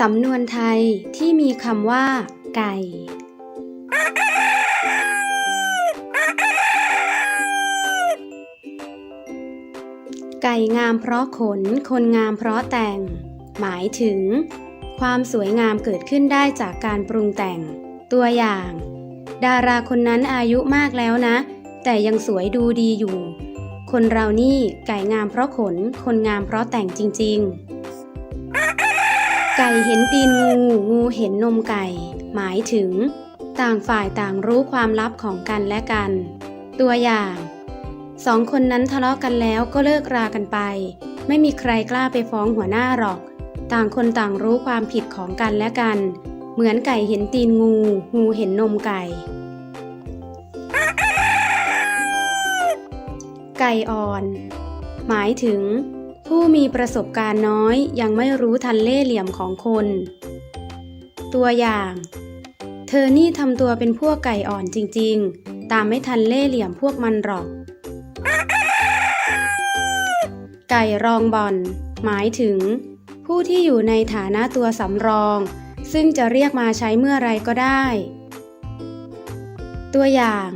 สำนวนไทยที่มีคำว่า ไก่ ไก่งามเพราะขน คนงามเพราะแต่ง หมายถึง ความสวยงามเกิดขึ้นได้จากการปรุงแต่ง ตัวอย่าง ดาราคนนั้นอายุมากแล้วนะ แต่ยังสวยดูดีอยู่ คนเรานี่ไก่งามเพราะขน คนงามเพราะแต่งจริง ๆ ไก่เห็นตีนงู งูเห็นนมไก่ หมายถึง ต่างฝ่ายต่างรู้ความลับของกันและกัน ตัวอย่างสองคนนั้นทะเลาะกันแล้วก็เลิกรากันไป ไม่มีใครกล้าไปฟ้องหัวหน้าหรอก ต่างคนต่างรู้ความผิดของกันและกัน เหมือนไก่เห็นตีนงู งูเห็นนมไก่ ไก่อ่อน หมายถึง ผู้มีประสบการณ์น้อยยังไม่รู้ทันเล่ห์เหลี่ยมของคน ตัวอย่าง เธอนี่ทำตัวเป็นพวกไก่อ่อนจริง ๆ ตามไม่ทันเล่ห์เหลี่ยมพวกมันหรอก ไก่รองบอลหมายถึง ผู้ที่อยู่ในฐานะตัวสำรอง ซึ่งจะเรียกมาใช้เมื่อไรก็ได้ ตัวอย่าง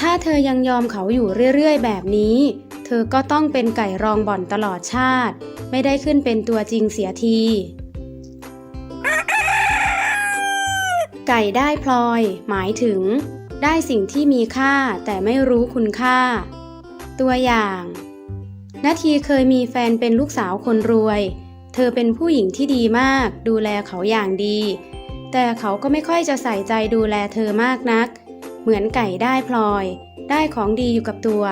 ถ้าเธอยังยอมเขาอยู่เรื่อยๆ แบบนี้ อก็ต้องเป็นไก่รองบ่อนตลอดชาติ ไม่ได้ขึ้นเป็นตัวจริงเสียที ไก่ได้พลอย หมายถึง ได้สิ่งที่มีค่าแต่ไม่รู้คุณค่า ตัวอย่างนาทีเคยมีแฟนเป็นลูกสาวคนรวย เธอเป็นผู้หญิงที่ดีมาก ดูแลเขาอย่างดี แต่เขาก็ไม่ค่อยจะใส่ใจดูแลเธอมากนัก เหมือนไก่ได้พลอย ได้ของดีอยู่กับตัว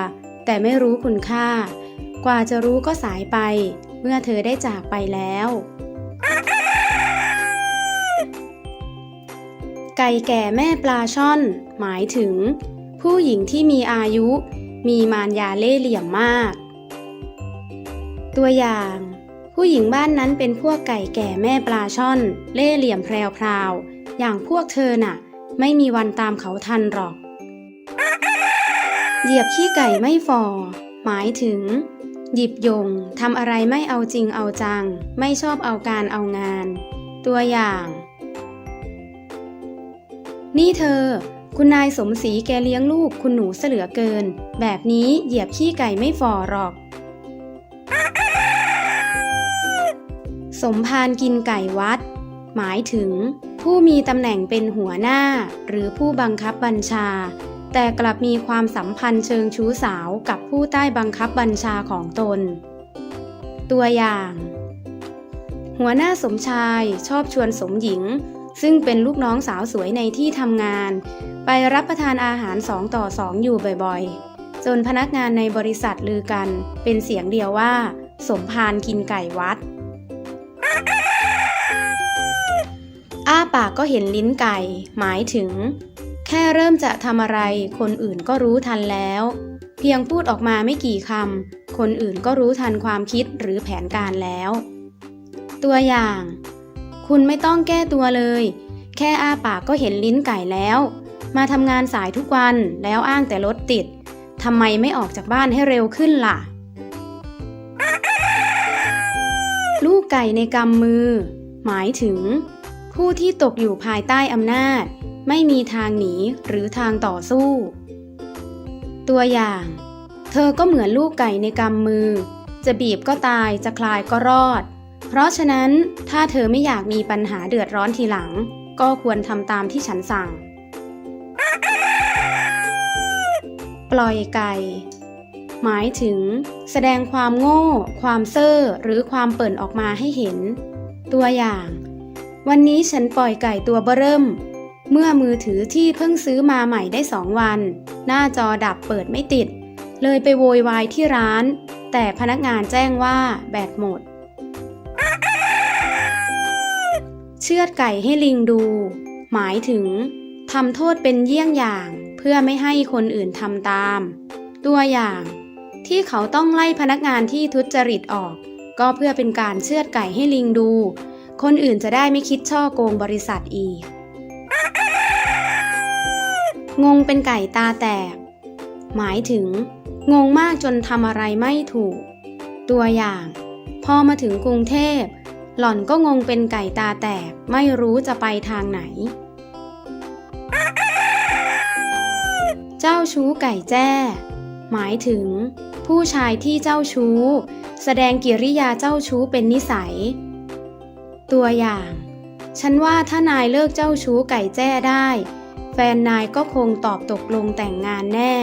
แต่ไม่รู้คุณค่า กว่าจะรู้ก็สายไป เมื่อเธอได้จากไปแล้ว ไก่แก่แม่ปลาช่อน หมายถึง ผู้หญิงที่มีอายุ มีมารยาเล่เหลี่ยมมาก ตัวอย่าง ผู้หญิงบ้านนั้นเป็นพวกไก่แก่แม่ปลาช่อน เล่เหลี่ยมแพรวๆอย่างพวกเธอน่ะ ไม่มีวันตามเขาทันหรอก เหยียบขี้ไก่ไม่ฟอ หมายถึง หยิบยงทำอะไรไม่เอาจริงเอาจัง ไม่ชอบเอาการเอางาน ตัวอย่าง นี่เธอ คุณนายสมศรีแกเลี้ยงลูกคุณหนูเสือเกิน แบบนี้เหยียบขี้ไก่ไม่ฟอหรอก สมภารกินไก่วัด หมายถึง ผู้มีตำแหน่งเป็นหัวหน้า หรือผู้บังคับบัญชา แต่กลับมีความสัมพันธ์เชิงชู้สาวกับผู้ใต้บังคับบัญชาของตน ตัวอย่าง หัวหน้าสมชายชอบชวนสมหญิง ซึ่งเป็นลูกน้องสาวสวยในที่ทำงาน ไปรับประทานอาหารสองต่อสองอยู่บ่อยๆ จนพนักงานในบริษัทลือกัน เป็นเสียงเดียวว่า สมพานกินไก่วัด อ้าปากก็เห็นลิ้นไก่ หมายถึง แค่เริ่มจะทำอะไร คนอื่นก็รู้ทันแล้ว เพียงพูดออกมาไม่กี่คำ คนอื่นก็รู้ทันความคิดหรือแผนการแล้ว ตัวอย่าง คุณไม่ต้องแก้ตัวเลย แค่อ้าปากก็เห็นลิ้นไก่แล้ว มาทำงานสายทุกวันแล้วอ้างแต่รถติดทำไมไม่ออกจากบ้านให้เร็วขึ้นล่ะ ลูกไก่ในกำมือ หมายถึง ผู้ที่ตกอยู่ภายใต้อำนาจ ไม่มีทางหนีหรือทางต่อสู้ ตัวอย่าง เธอก็เหมือนลูกไก่ในกำมือ จะบีบก็ตายจะคลายก็รอด เพราะฉะนั้นถ้าเธอไม่อยากมีปัญหาเดือดร้อนทีหลัง ก็ควรทำตามที่ฉันสั่ง ปล่อยไก่หมายถึง แสดงความโง่ ความเซ่อหรือความเปิ่นออกมาให้เห็น ตัวอย่าง วันนี้ฉันปล่อยไก่ตัวเบเริ่ม เมื่อมือถือที่เพิ่งซื้อมาใหม่ได้สองวัน หน้าจอดับเปิดไม่ติด เลยไปโวยวายที่ร้าน แต่พนักงานแจ้งว่าแบตหมด เชือดไก่ให้ลิงดู หมายถึงทำโทษเป็นเยี่ยงอย่างเพื่อไม่ให้คนอื่นทำตาม ตัวอย่าง ที่เขาต้องไล่พนักงานที่ทุจริตออก ก็เพื่อเป็นการเชือดไก่ให้ลิงดู คนอื่นจะได้ไม่คิดช่อโกงบริษัทอีก งงเป็นไก่ตาแตก หมายถึง งงมากจนทำอะไรไม่ถูก ตัวอย่าง พอมาถึงกรุงเทพ หล่อนก็งงเป็นไก่ตาแตกไม่รู้จะไปทางไหน เจ้าชู้ไก่แจ้ หมายถึง ผู้ชายที่เจ้าชู้ แสดงกิริยาเจ้าชู้เป็นนิสัย ตัวอย่าง ฉันว่าถ้านายเลิกเจ้าชู้ไก่แจ้ได้ แฟนนายก็คงตอบตกลงแต่งงานแน่